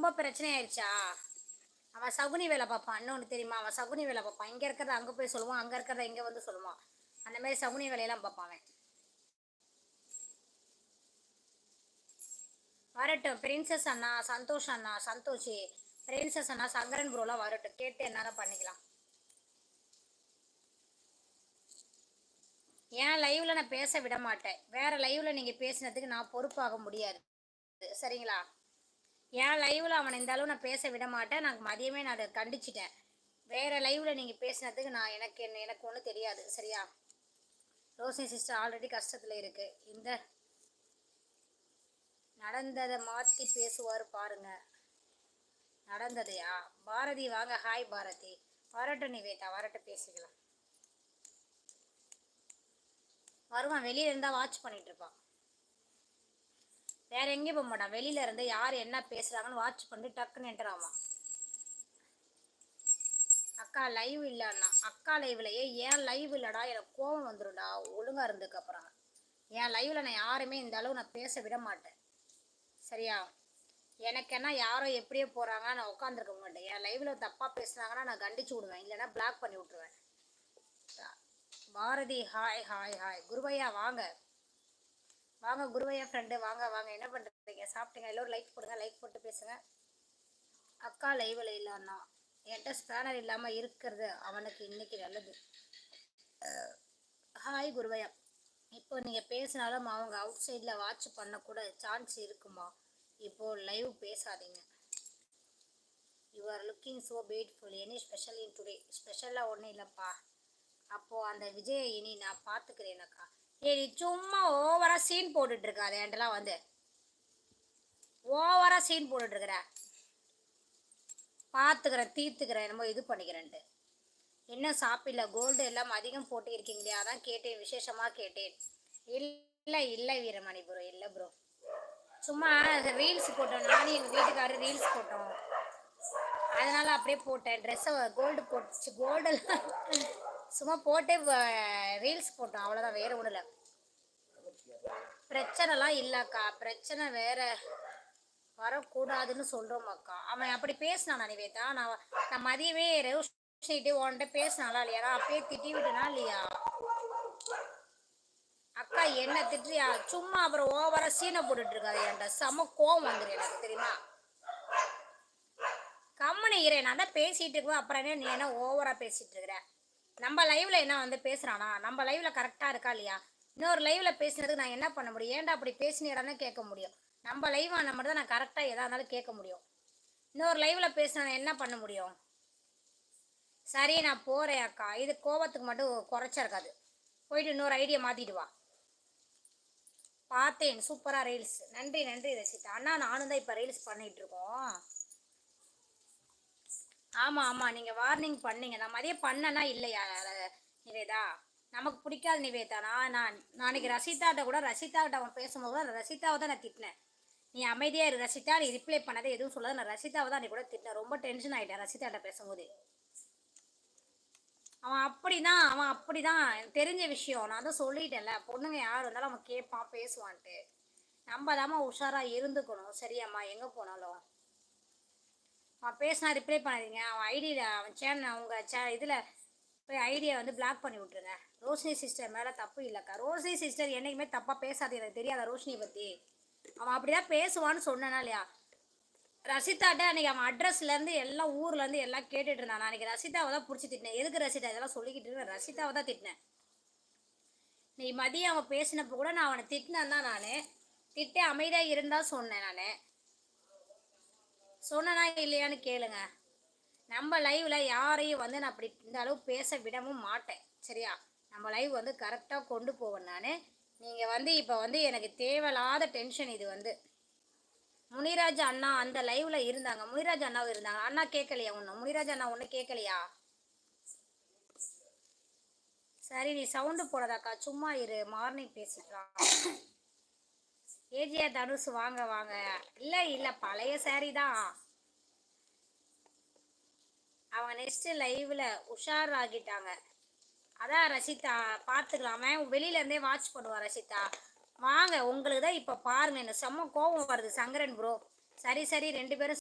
ரொம்ப பிரச்சனை ஆயிடுச்சா அவன் சகுனி வேலை பார்ப்பான் இன்னொன்று தெரியுமா? அவன் சகுனி வேலை பார்ப்பான் இங்கே இருக்கிறத அங்கே போய் சொல்லுவான் அங்கே இருக்கிறத இங்கே வந்து சொல்லுவான். அந்த மாதிரி சகுனி வேலையெல்லாம் பார்ப்பான் அவன். வரட்டும். பிரின்சஸ் அண்ணா சந்தோஷ் அண்ணா சந்தோஷி. பிரின்சஸ் அண்ணா சங்கரன் ப்ரோலாம் வரட்டும். கேட்டு என்னால பண்ணிக்கலாம். ஏன் லைவ்ல நான் பேச விட மாட்டேன். வேற லைவ்ல நீங்க பேசினதுக்கு நான் பொறுப்பாக முடியாது. சரிங்களா? என் லைவில் அவனை இந்த அளவு நான் பேச விட மாட்டேன். நான் மதியமே நான் அதை கண்டிச்சிட்டேன். வேறு லைவில் நீங்கள் பேசினதுக்கு நான் எனக்கு என்ன எனக்கு ஒன்றும் தெரியாது. சரியா? ரோஷினி சிஸ்டர் ஆல்ரெடி கஷ்டத்தில் இருக்கு. இந்த நடந்ததை மாற்றி பேசுவார் பாருங்க. நடந்ததையா? பாரதி வாங்க. ஹாய் பாரதி. வரட்டும் நிவேதா. வரட்டும் பேசிக்கலாம். வருவான். வெளியில இருந்தா வாட்ச் பண்ணிட்டு இருப்பான். வேற எங்கேயும் போக மாட்டான். வெளியில இருந்து யார் என்ன பேசுறாங்கன்னு வாட்ச் பண்ணிட்டு டக்குன்னு என்டர் அக்கா லைவ் இல்லைன்னா அக்கா லைவ்லயே ஏன் லைவ் இல்லடா? எனக்கு கோவம் வந்துடும்டா ஒழுங்கா இருந்ததுக்கு அப்புறம். என் லைவ்ல நான் யாருமே இந்த அளவு நான் பேச விட மாட்டேன். சரியா? எனக்கு என்ன யாரோ எப்படியோ போகிறாங்க நான் உட்காந்துருக்க மாட்டேன். என் லைவ்ல தப்பாக பேசுனாங்கன்னா நான் கண்டிச்சு விடுவேன். இல்லைன்னா பிளாக் பண்ணி விட்ருவேன் பாரதி ஹாய் ஹாய் ஹாய் குருவையா வாங்க. வாங்க குருவையா ஃப்ரெண்டு வாங்க வாங்க. என்ன பண்ணுறீங்க சாப்பிட்டீங்க. எல்லோரும் லைக் போடுங்க. லைக் போட்டு பேசுங்க. அக்கா லைவில் இல்லைன்னா என்கிட்ட ஸ்பேனர் இல்லாமல் இருக்கிறது அவனுக்கு இன்னைக்கு நல்லது. ஹாய் குருவையா இப்போ நீங்கள் பேசினாலும் அவங்க அவுட் சைடில் வாட்ச் பண்ணக்கூட சான்ஸ் இருக்குமா? இப்போது லைவ் பேசாதீங்க. You are looking so beautiful any special in today ஸ்பெஷலாக ஒன்றும் இல்லைப்பா. அப்போது அந்த விஜயை இனி நான் பார்த்துக்கிறேனக்கா சரி சும்மா ஓவராக சீன் போட்டுட்டு இருக்காது என்கிட்டலாம் வந்து. ஓவராக சீன் போட்டுட்டு இருக்கிற பார்த்துக்கிறேன் தீர்த்துக்கிறேன் என்னமோ இது பண்ணிக்கிறேன்ட்டு. என்ன சாப்பிடல கோல்டு எல்லாம் அதிகம் போட்டு இருக்கீங்களே அதான் கேட்டேன் விசேஷமாக கேட்டேன். இல்லை இல்லை வீரமணி ப்ரோ இல்லை ப்ரோ சும்மா ரீல்ஸ் போட்டோம் நானும் எங்கள் வீட்டுக்காரர் ரீல்ஸ் போட்டோம். அதனால அப்படியே போட்டேன் ட்ரெஸ்ஸை கோல்டு போட்டுச்சு கோல்டெல்லாம் சும்மா போட்டு ரீல்ஸ் போட்டோம். அவ்வளோதான் வேற ஒன்றும் இல்லை. பிரச்சனைலாம் இல்லைக்கா. பிரச்சனை வேற. வரக்கூடாதுன்னு சொல்கிறோம் அக்கா அவன் அப்படி பேசினானா நிவேதா? நான் நான் மதியமே ரோஷினிட்டு உன்கிட்ட பேசினாலா இல்லையா? நான் அப்பயே திட்டி விட்டுனா இல்லையா? அக்கா என்ன திட்டுறியா? சும்மா அப்புறம் ஓவரா சீனை போட்டுட்டு இருக்காது என்கிட்ட. செம கோவம் வந்துரு எனக்கு தெரியுமா? கம்மனு இரே. நான் தான் பேசிட்டு இருக்கோம் அப்புறம் என்ன நீ என்ன ஓவரா பேசிட்டு இருக்கிற? நம்ம லைவ்ல என்ன வந்து பேசுறானா நம்ம லைவ்ல கரெக்டா இருக்கா இல்லையா? இன்னொரு லைவ்ல பேசினதுக்கு நான் என்ன பண்ண முடியும்? ஏன்டா அப்படி பேசினேடான்னு கேட்க முடியும். நம்ம லைவ் ஆன மட்டும் தான் நான் கரெக்டா எதா இருந்தாலும் கேட்க முடியும். இன்னொரு லைவ்ல பேசினா என்ன பண்ண முடியும்? சரி நான் போறேன் அக்கா. இது கோபத்துக்கு மட்டும் குறைச்சா இருக்காது. போயிட்டு இன்னொரு ஐடியா மாத்திட்டு வா. பார்த்தேன். சூப்பராக ரீல்ஸ் நன்றி நன்றி ரசிதா. அண்ணா நானும் தான் இப்போ ரீல்ஸ் பண்ணிகிட்ருக்கோம் ஆமாம் ஆமாம் நீங்கள் வார்னிங் பண்ணீங்க. நான் மதியம் பண்ணனா இல்லையா? நிவேதா நமக்கு பிடிக்காது நிவேதா. நான் நான் நாளைக்கு ரசிதாட்ட கூட ரசிதாட்ட அவன் பேசும்போது கூட ரசிதாவை தான் நான் திட்டினேன். நீ அமைதியாக இரு ரசிதா நீ ரிப்ளை பண்ணதே எதுவும் சொல்லாத. நான் ரசிதாவை தான் நீ கூட திட்டினேன். ரொம்ப டென்ஷன் ஆகிட்டேன் ரசிதாட்ட பேசும்போது. அவன் அப்படிதான் அவன் அப்படிதான். எனக்கு தெரிஞ்ச விஷயம். நான் தான் சொல்லிட்டேன்ல. பொண்ணுங்க யார் இருந்தாலும் அவன் கேட்பான் பேசுவான்ட்டு. நம்ம தாம்மா உஷாராக இருந்துக்கணும். சரியாம்மா எங்கே போனாலும். அவன் பேசினா ரிப்ளை பண்ணாதீங்க. அவன் ஐடியில் அவன் சேனல் அவங்க சே இதில் போய் ஐடியை வந்து பிளாக் பண்ணி விட்ருங்க ரோஷினி சிஸ்டர் மேலே தப்பு இல்லைக்கா. ரோஷினி சிஸ்டர் என்னைக்குமே தப்பாக பேசாது. எனக்கு தெரியாத ரோஷினி பற்றி அவன் அப்படி தான் பேசுவான்னு சொன்னானா இல்லையா? ரசிதாட்ட அன்றைக்கி அவன் அட்ரஸ்லேருந்து எல்லாம் ஊர்லேருந்து எல்லாம் கேட்டுட்டு இருந்தான்? நான் அன்றைக்கி ரசிதாவை தான் பிடிச்சி திட்டினேன். எதுக்கு ரசிதா இதெல்லாம் சொல்லிக்கிட்டு இருக்கேன் ரசிதாவை தான் திட்டினேன். நீ மதியம் அவன் பேசினப்போ கூட நான் அவனை திட்டினேன் தான் நான். திட்டே அமைதியாக இருந்தால் சொன்னேன் நான். சொன்னனா இல்லையான்னு கேளுங்க. நம்ம லைவ்ல யாரையும் வந்து நான் அப்படி இந்த அளவு பேச விடவும் மாட்டேன். சரியா? நம்ம லைவ் வந்து கரெக்டாக கொண்டு போவேன் நான். நீங்கள் வந்து இப்போ வந்து எனக்கு தேவையில்லாத டென்ஷன் இது வந்து. முனிராஜ் அண்ணா அந்த லைவ்ல இருந்தாங்க. முனிராஜ் அண்ணாவும் இருந்தாங்க. அண்ணா கேட்கலையா ஒன்று முனிராஜ் அண்ணா ஒன்று கேட்கலையா? சரி நீ சவுண்டு போடாதாக்கா. சும்மா இரு. மார்னிங் பேசிக்கலாம். ஏஜியா தனுஷ் வாங்க வாங்க. இல்ல இல்ல பழைய சாரீ தான். அவன் நெக்ஸ்ட் லைவ்ல உஷார் ஆகிட்டாங்க. அதான் ரசிதா பார்த்துக்கலாமே வெளியிலேருந்தே வாட்ச் பண்ணுவா ரசிதா. வாங்க உங்களுக்கு தான் இப்போ பாருங்க எனக்கு செம்ம கோபம் வருது சங்கரன் ப்ரோ சரி சரி ரெண்டு பேரும்